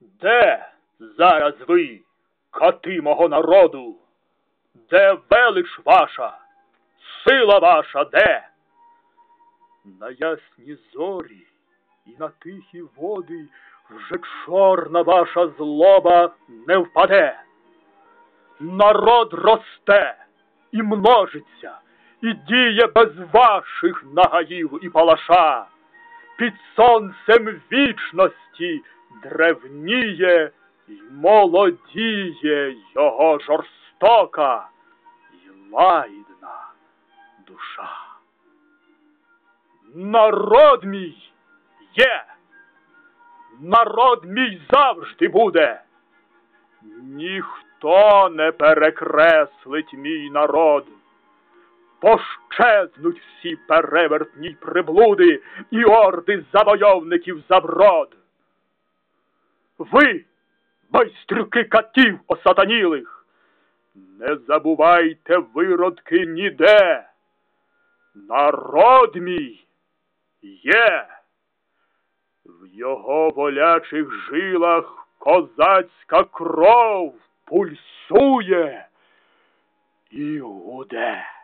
Де зараз ви, кати мого народу? Де велич ваша, сила ваша де? На ясні зорі і на тихі води вже чорна ваша злоба не впаде. Народ росте і множиться, і діє без ваших нагаїв і палаша. Під сонцем вічності древніє й молодіє його жорстока й лагідна душа. Народ мій є, народ мій завжди буде. Ніхто не перекреслить мій народ. Пощезнуть всі перевертні приблуди і орди завойовників заброд. Ви, байстрюки катів осатанілих, не забувайте виродки ніде. Народ мій є. В його волячих жилах козацька кров пульсує і гуде.